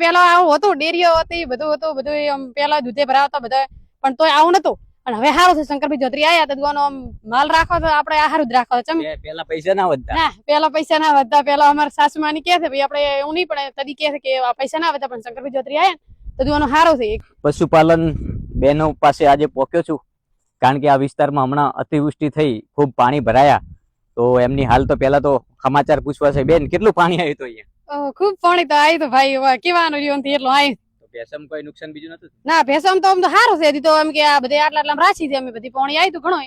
પેલા આવું હતું ડેરીઓ હતી બધું હતું બધું પેલા દૂધે ભરાવતા બધા પણ તોય આવું નતું. અને હવે સારું છે શંકરભાઈ જોતરી આયા આમ માલ રાખો તો આપણે આ હારું જ રાખો ચમ. પેલા પૈસા ના વધતા. ના પેલા પૈસા ના વધતા પેલા અમારા સાસુમાની કે છે ભાઈ આપણે એવું નહીં પણ તદી કે છે કે આ પૈસા ના વધતા પણ શંકરભાઈ જોતરી આયા તો દુવાનો સારું છે. પશુપાલન બહેનો પાસે આજે પહોંચ્યો છું કારણ કે આ વિસ્તારમાં હમણાં અતિવૃષ્ટિ થઈ ખૂબ પાણી ભરાયા તો એમની હાલ તો પેલા તો સમાચાર પૂછવા છે બેન કેટલું પાણી આવ્યું હતું અહીંયા? ખૂબ પાણી તો આવ્યું તો ભાઈ કેવાનું રહ્યું નથી એટલું આવ્યું ભેસમ કોઈ નુકસાન બીજું નતું? ના ભેસમ તો આમ તો સારું છે તો એમ કે આ બધે આટલા આટલા રાખી છે અમે બધી પાણી આવ્યું તો ઘણો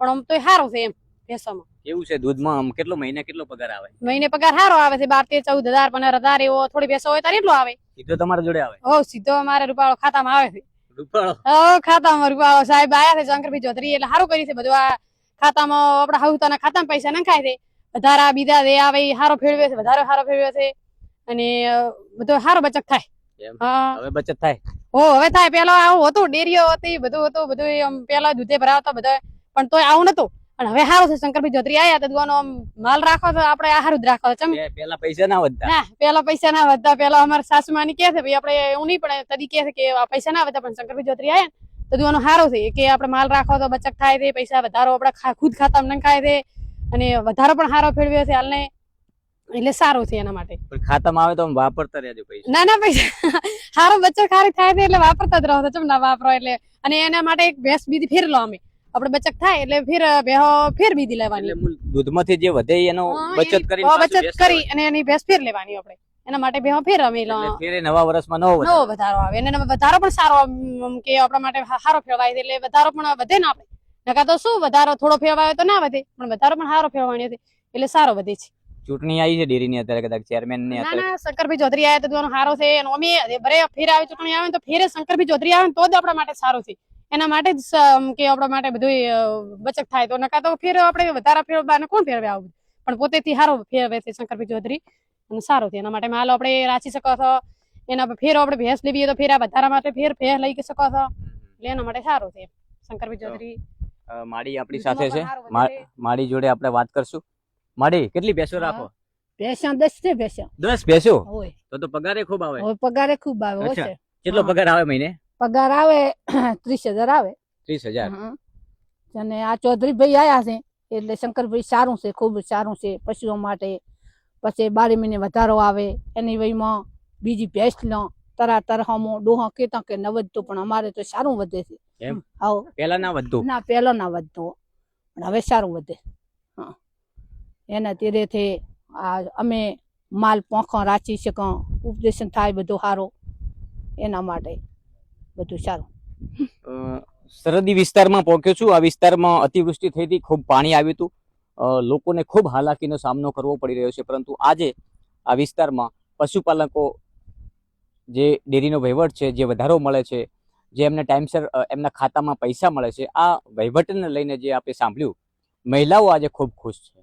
પણ આમ તો સારું છે એમ ભેસમ. એવું છે દૂધમાં? આમ કેટલો મહિને કેટલો પગાર આવે? મહિને પગાર સારો આવે છે બાર તેર ચૌદ હજાર પંદર હજાર એવો થોડી ભેસો હોય તારે એટલો આવે. સીધો તમારા જોડે આવે? હો સીધો અમારે રૂપાળો ખાતામાં આવે છે. રૂપાળો? ખાતામાં રૂપાળો સાહેબ આયા છે શંકરભાઈ ચૌધરી એટલે સારું કર્યું છે બધું. આ ખાતામાં આપડા હવતાના ખાતામાં પૈસા નખાય છે. વધારા બીજા જે આવે એ સારો ફેરવે છે વધારે સારો ફેરવે છે. અને બધો સારો બચત થાય. હવે બચત થાય. હો હવે થાય. પેલા આવું હતું ડેરીઓ હતી બધું હતું બધું પેલા દૂધે ભરાવતા બધા. પણ તોય આવું નતું અને હવે સારું છે શંકરભાઈ જોતરી આયા તો દુવાનો માલ રાખો તો આપણે આ હારું જ રાખો ચમ. પેલા પૈસા ના વધતા. ના પેલા પૈસા ના વધતા. પેલા અમારા સાસુમાની કે છે ભાઈ આપણે એવું નહીં પણ તદી કે છે કે આ પૈસા ના વધતા પણ શંકરભાઈ જોતરી આયા તો દુવાનો સારું છે કે આપણે માલ રાખો તો બચત થાય છે પૈસા વધારો આપણે ખુદ ખુદ ખાતામાં નખાય છે. અને વધારો પણ સારો ફેરવ્યો છે હાલને એટલે સારું છે એના માટે. પણ ખાતામાં આવે તો વાપરતા રહેજો પૈસા. ના ના પૈસા. સારો બચત ખારી થાય છે એટલે વાપરતા જ રહો છો ના વાપરો એટલે. અને એના માટે એક ભેંસ બીજી ફેર લો અમે. આપણે બચત થાય એટલે ફેર બેહો ફેર બીજી લેવાની. એટલે દૂધમાંથી જે વધે એનો બચત કરી બચત કરી અને એની ભેંસ ફેર લેવાની આપણે. એના માટે ભેહો ફેર અમે લો. ફેર નવા વર્ષમાં નવો નવો વધારો. આવે. અને વધારો પણ સારો કે આપણા માટે હારો સારો ફેરવાય છે એટલે વધારો પણ વધે ને આપણે. નકા તો શું વધારો થોડો ફેરવાય તો ના વધે પણ વધારો પણ સારો ફેરવાની હતી એટલે સારો વધે છે. ચૂંટણી આવી છે ડેરીની અત્યારે કદાચ ચેરમેનની ના ના શંકરભાઈ ચૌધરી આવે તો સારો છે અને અમે ભરે ફેર આવે ચૂંટણી આવે તો ફેરે શંકરભાઈ ચૌધરી આવે તો જ આપણા માટે સારું છે. એના માટે જ કે આપણા માટે બધું બચત થાય. તો નકા તો ફેર આપણે વધારા ફેરવા કોણ ફેરવે આવું પણ પોતેથી સારો ફેરવે છે શંકરભાઈ ચૌધરી અને સારું છે. એના માટે માલ આપણે રાખી શકો છો. એના ફેર આપણે ભેંસ લેવી તો ફેર આ વધારા માટે ફેર ફેર લઈ શકો છો. એટલે એના માટે સારું છે શંકરભાઈ ચૌધરી માડી આપણી સાથે છે. માડી જોડે આપણે વાત કરશું. માડી કેટલી ભેંસો રાખો? ભેંસા દસ છે ભેંસા. દસ ભેંસો? તો તો પગારે ખૂબ આવે. પગારે ખૂબ આવે છે. કેટલો પગાર આવે મહિને? પગાર આવે ત્રીસ હજાર આવે. ત્રીસ હજાર. અને આ ચૌધરી ભાઈ આયા છે એટલે શંકરભાઈ સારું છે ખૂબ સારું છે પશુઓ માટે. પછી બારે મહિને વધારો આવે એની વયમાં બીજી ભેંસ લો તરા તરહામો ડોહા કેતા કે ન વધતું પણ અમારે તો સારું વધે છે. એમ? હા પહેલા ના વધતું? ના પહેલા ના વધતું. પણ હવે સારું વધે. હા. એના તીરેથી આ અમે માલ પોખો રાચી શકો ઉપદેશન થાય બધું સારું એના માટે બધું સારું. સરહદી વિસ્તારમાં પહોંચ્યો છું. આ વિસ્તારમાં અતિવૃષ્ટિ થઈ હતી ખૂબ પાણી આવ્યું હતું. લોકોને ખૂબ હાલાકીનો સામનો કરવો પડી રહ્યો છે. પરંતુ આજે આ વિસ્તારમાં પશુપાલકો જે ડેરીનો વહીવટ છે, જે વધારો મળે છે, જે એમને ટાઈમસર એમના ખાતામાં પૈસા મળે છે, આ વહીવટને લઈને જે આપણે સાંભળ્યું, મહિલાઓ આજે ખૂબ ખુશ છે.